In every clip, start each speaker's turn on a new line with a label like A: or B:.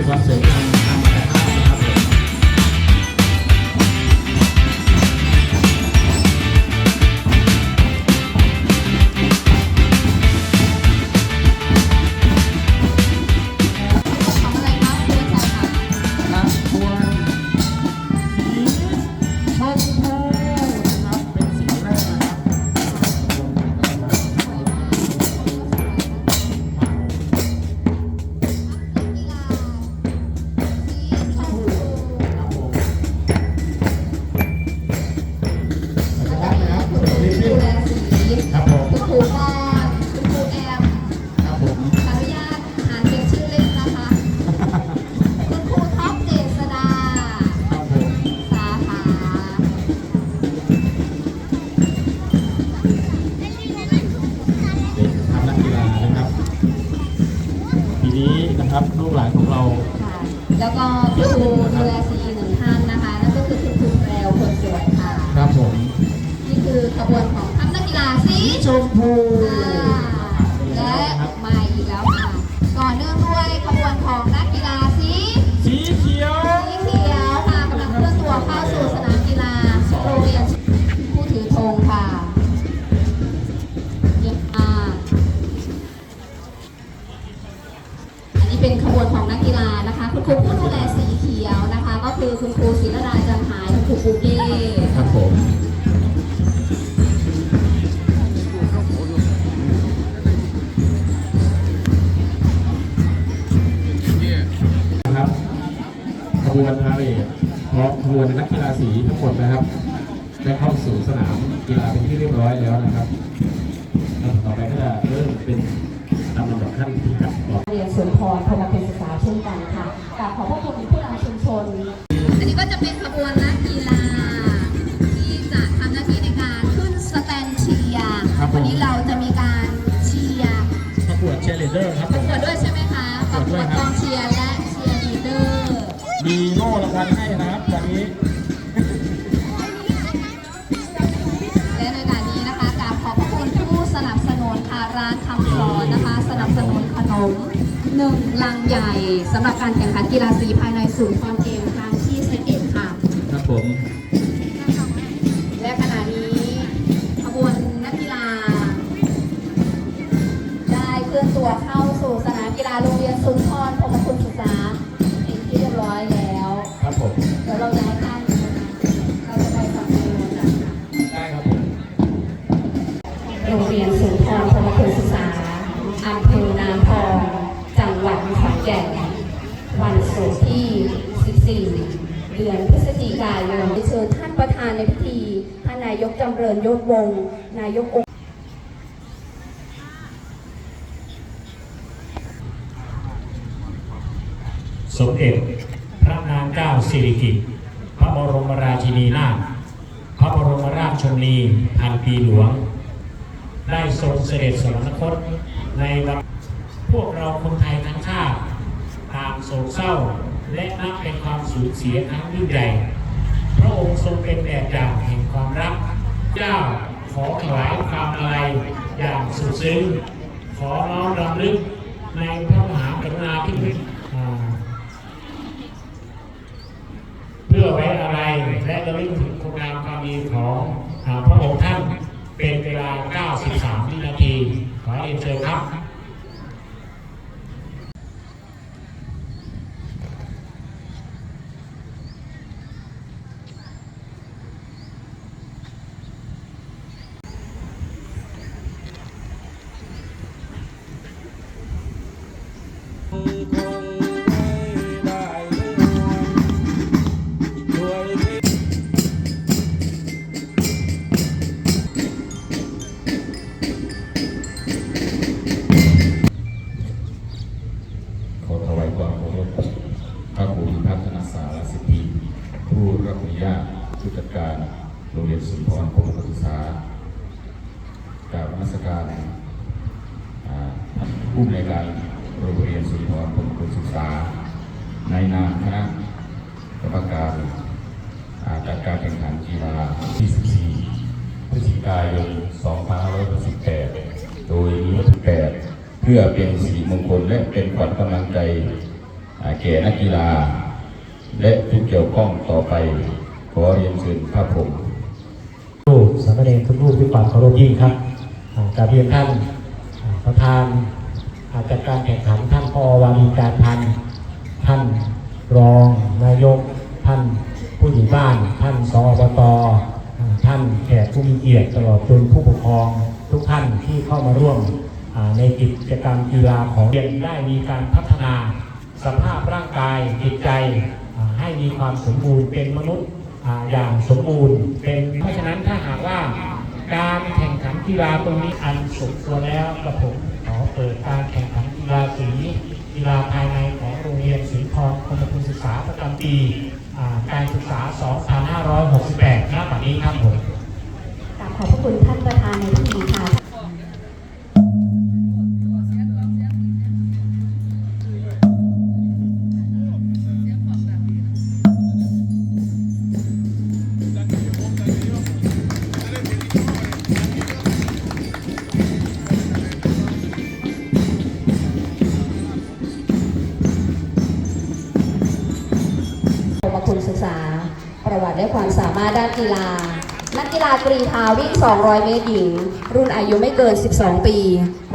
A: you, Pastor. กหลานของ
B: เราแล้
A: ว
B: ก็คุ
A: ณรูดูแลซีหนึ่ง
B: ท่านนะคะ
A: นั่นก็คือคุณ
B: ครูแป
A: ลวคนสวยค่ะ
B: ครับผม
A: นี่คือขบวนของทัพนักกีฬาสี
B: ชมพู
A: วน
B: พาเรดพร้อมขบวนนักกีฬาสีทั้งหมดนะครับได้เข้าสู่สนามกีฬาเป็นที่เรียบร้อยแล้วนะครับต่อไปก็จะเริ่มเป็นตามลำดับขั้นที่กับ
A: เรียนสุนทรพนมเป็นศึกษาเช่นกันค่ะกราบขอพระคุณผู้นำชุมชน
B: ม
A: ห
B: นึ่
A: งลังใหญ่สำหรับการแข่งขันกีฬาสีภายในศูนย์ฟอนเกมครั้งที่11ค่ะ
B: ครับผม
A: ริญยศวงศ์นายกองค์
C: สมเด็จพระนางเจ้าสิริกิติ์พระบรมราชินีนาถพระบรมราชชนนีพันปีหลวง ได้ทรงเสด็จสวรรคตในวันพวกเราคนไทยทั้งชาติต่างโศกเศร้าและนับเป็นความสูญเสียครั้งยิ่งใหญ่ พระองค์ทรงเป็นแบบอย่างแห่งความรัก เจ้าขอถวายความอะไรอย่างสุดซึ้งขอน้อมรำลึกในพระมหากรุณาธิคุณเพื่อไว้อะไรและระลึกถึงคุณงามความดีของพระองค์ท่านเป็นเวลา 93 วินาที ขอเรียนเชิญครับ
B: พื่อเป็นสิริมงคลและเป็นขวัญกำลังใจอาแก่นักกีฬา และผู้เกี่ยวข้องต่อไป ขอเรียนเชิญพระผม
C: รูปสามเณรทุกรูปด้วยความเคารพยิ่งครับอ่ากราบเรียนท่านประธานอ่าจัดการแข่งขันท่านพอวารีการพันท่านรองนายก ท่านผู้ใหญ่บ้าน ท่านสอบตท่านแขกผู้มีเกียรติตลอดจนผู้ปกครองทุกท่านที่เข้ามาร่วม ในกิจกรรมกีฬาของเรียนได้มีการพัฒนา สภาพร่างกายจิตใจให้มีความสมบูรณ์เป็นมนุษย์อย่างสมบูรณ์เป็นเพราะฉะนั้นถ้าหากว่าการแข่งขันกีฬาตรงนี้อันสมควรแล้วกระผมขอเปิดการแข่งขันกีฬาสีกีฬาภายในของโรงเรียนศรีพรคมคุณศึกษาประจำปีการศึกษา 2568ณบัดนี้ครับผม
A: กราบขอบพระคุณท่านประธานใน 200 เมตรหญิง รุ่นอายุไม่เกิน 12 ปี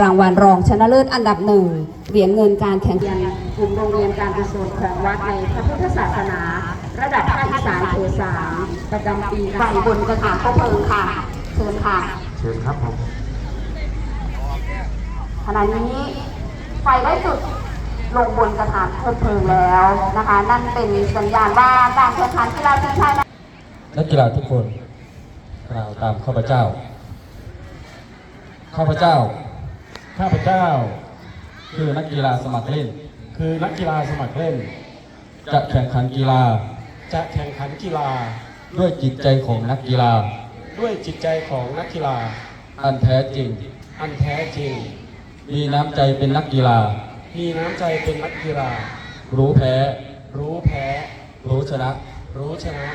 A: รางวัลรองชนะเลิศอันดับหนึ่งเหรียญเงินการแข่งขันกลุ่มโรงเรียนการกุศลของวัดในพระพุทธศาสนา ระดับภาคอีสานเขตสามประจำปีไฟบนกระถางพระเพลิงค่ะเชิญค่ะ
B: เชิญครับผม
A: ขณะนี้ไฟได้จุดลงบนกระถางเพลิงแล้วนะคะ นั่นเป็นสัญญาณว่าการแข่งขันกีฬาทีมชาติ
D: นักกีฬาทุกคน กล่าวตามข้าพเจ้า ข้าพเจ้า
B: ข้าพเจ้า
D: คือนักกีฬาสมัครเล่น
B: คือนักกีฬาสมัครเล่น
D: จะแข่งขันกีฬา
B: จะแข่งขันกีฬา
D: ด้วยจิตใจของนักกีฬา
B: ด้วยจิตใจของนักกีฬา
D: อันแท้จริง
B: อันแท้จริง
D: มีน้ำใจเป็นนักกีฬา
B: มีน้ำใจเป็นนักกีฬา
D: รู้แพ้
B: รู้แพ้
D: รู้ชนะ
B: รู้ชนะ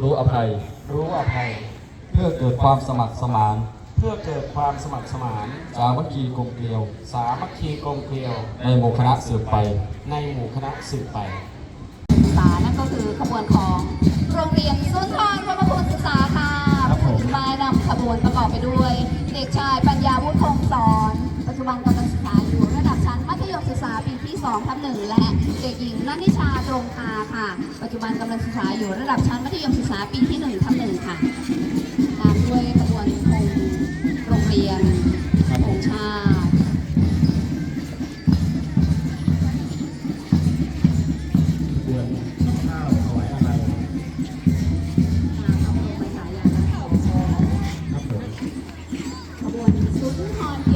D: รู้อภัย
B: รู้อภัย
D: เพื่อเกิดความสมัครสมาน
B: เพื่อเกิดความสมัครสมาน
D: สามัคคีกลมเกลียว
B: สามัคคีกลมเกลียว
D: ในหมู่คณะสืบไป
B: ในหมู่คณะสืบไป
A: ศึกษานั่นก็คือขบวนของโรงเรียนสุนทรพระคุณศึกษาค่ะ
B: ครับผม
A: มานำขบวนประกอบไปด้วย เด็กชายปัญญาวุฒิคงสอน 2ทับ1และเด็กหญิงนันทิชาตรงคาค่ะ ปัจจุบันกำลังศึกษาอยู่ระดับชั้นมัธยมศึกษาปีที่1ทับ1ค่ะ ตามด้วยขบวนธงโรงเรียนธงชาติ
B: ขบวนสุนทร
A: เก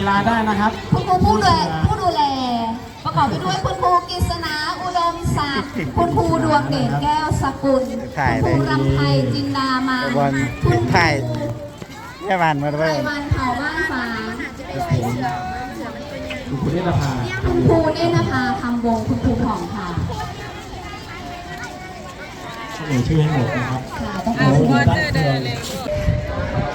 A: ีฬา
B: ได้นะครับคุณครูผู้ดูแลผู้ดูแล ประกอบไปด้วยคุณครูกฤษณาอุดมศักดิ์คุณครูดวงเดชแก้วสกุลคุณครูรำไพจินดามาคุณครู
E: แม่วันมาด้วย
B: วันเผาบ้านฟ้า
A: คุณครูเนตรภา
B: คุณครูเนตรภาคำวงคุณครูผ่องค่ะ
A: เอ่ยชื่อให้หมดนะครับ
B: ค่ะต้องขอบคุณ
A: ท่า
B: น